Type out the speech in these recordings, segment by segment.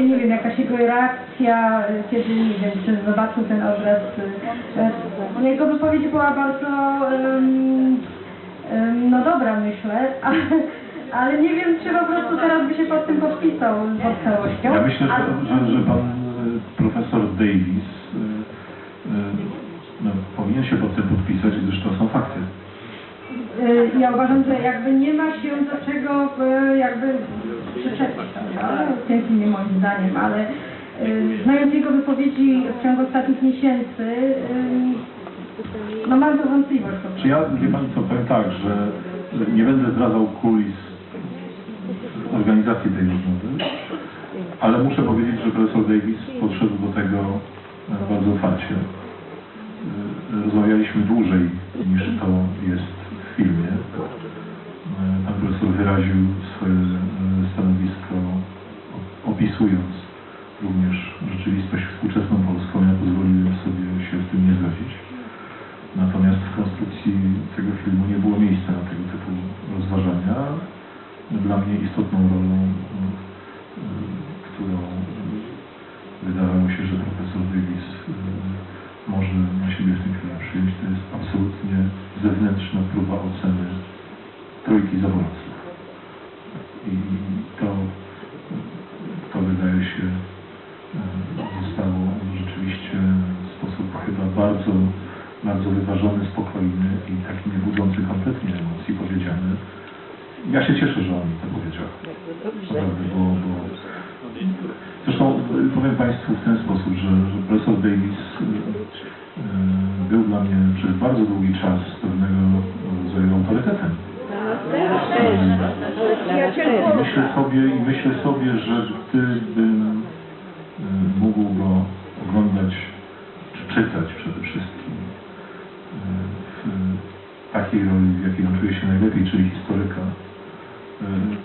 Nie wiem, jakaś jego reakcja, y, kiedy, nie wiem, czy zobaczył ten obraz. y, y, Jego wypowiedź była bardzo, ym, ym, no dobra myślę, ale, ale nie wiem, czy po prostu teraz by się pod tym podpisał pod całością. Ja myślę, że, że, pan profesor Davis no, powinien się pod tym podpisać, Ja uważam, że jakby nie ma się do czego y, jakby przyczepić, prawda? Tym nie moim zdaniem, ale y, znając jego wypowiedzi w ciągu ostatnich miesięcy, y, no mam tu wątpliwość. Czy ja, wie pani co, powiem tak, że nie będę zdradzał kulis organizacji tej rozmowy, ale muszę powiedzieć, że profesor Davis podszedł do tego e, bardzo otwarcie. Opisując również rzeczywistość współczesną polską. Ja pozwoliłem sobie się z tym nie zgodzić. Natomiast w konstrukcji tego filmu nie było miejsca na tego typu rozważania. Dla mnie istotną rolą, y, którą wydawało się, że profesor Davis y, może na siebie w tym filmie przyjąć, to jest absolutnie zewnętrzna próba oceny trójki zawodowców. Bardzo bardzo wyważony, spokojny i taki nie budzący kompletnie emocji powiedziany. Ja się cieszę, że on mi to powiedział. Naprawdę, bo, bo... Zresztą powiem Państwu w ten sposób, że, że profesor Davis y, y, był dla mnie przez bardzo długi czas pewnego rodzaju autorytetem. I myślę sobie, i myślę sobie, że gdybym takiej roli, w jakiej on czuje się najlepiej, czyli historyka,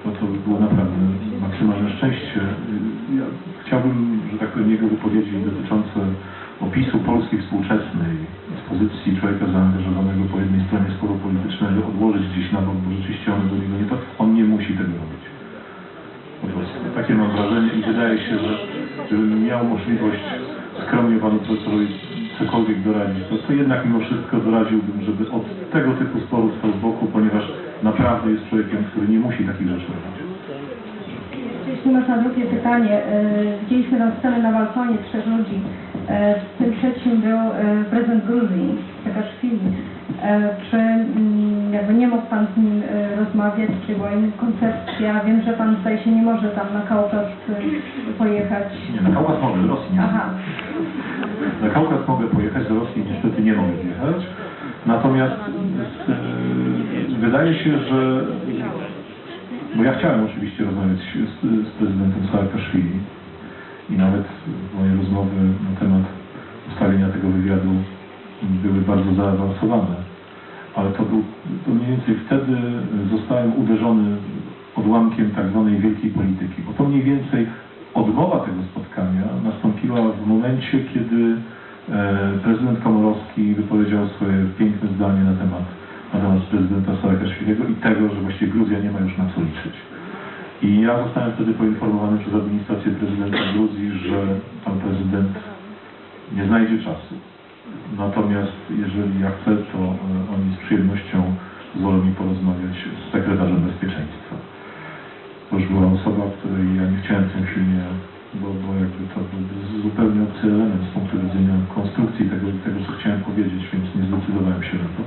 to to by było naprawdę maksymalne szczęście. Y, Ja chciałbym, że tak powiem, jego wypowiedzi dotyczące opisu Polski współczesnej z pozycji człowieka zaangażowanego po jednej stronie sporu politycznego odłożyć gdzieś na bok, bo rzeczywiście one do niego nie to, on nie musi tego robić. Po prostu. Takie mam wrażenie i wydaje się, że gdybym miał możliwość skromnie panu profesorowi cokolwiek doradzić, to, to jednak mimo wszystko doradziłbym, żeby od tego typu sporów stał z boku, ponieważ naprawdę jest człowiekiem, który nie musi takich rzeczy robić. Jeśli można drugie pytanie. y, Widzieliśmy tam scenę na balkonie trzech ludzi. E, W tym trzecim był e, prezydent Gruzji, Saakaszwili. E, Czy mm, jakby nie mógł Pan z nim e, rozmawiać, czy była inna koncepcja? Wiem, że Pan tutaj się nie może tam na Kaukaz y, pojechać. Nie, na Kaukaz mogę, do Rosji nie. Aha. Na Kaukaz mogę pojechać, do Rosji niestety nie mogę wjechać. Natomiast e, wydaje się, że bo ja chciałem oczywiście rozmawiać z, z prezydentem Saakaszwili i nawet moje rozmowy na temat ustalenia tego wywiadu były bardzo zaawansowane. Ale to był, to mniej więcej wtedy zostałem uderzony odłamkiem tak zwanej wielkiej polityki. Bo to mniej więcej odmowa tego spotkania nastąpiła w momencie, kiedy e, prezydent Komorowski wypowiedział swoje piękne zdanie na temat, na temat prezydenta Saakaszwilego i tego, że właściwie Gruzja nie ma już na co liczyć. I ja zostałem wtedy poinformowany przez administrację prezydenta Gruzji, że pan prezydent nie znajdzie czasu. Natomiast jeżeli ja chcę, to e, oni z przyjemnością pozwolą mi porozmawiać z sekretarzem bezpieczeństwa. To już była osoba, której ja nie chciałem w tym filmie, bo, bo jakby to był zupełnie obcy element z punktu widzenia konstrukcji tego, tego co chciałem powiedzieć, więc nie zdecydowałem się na to.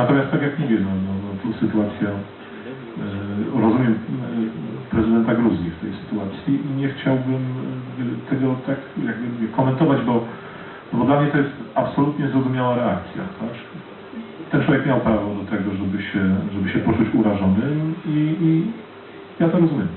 Natomiast tak jak mówię, no, no, no tu sytuacja, e, rozumiem e, prezydenta Gruzji w tej sytuacji i nie chciałbym e, tego tak jakby komentować, bo, bo dla mnie to jest absolutnie zrozumiała reakcja. Tak? Ten człowiek miał prawo do tego, żeby się, żeby się poczuć urażonym i, i ja to rozumiem.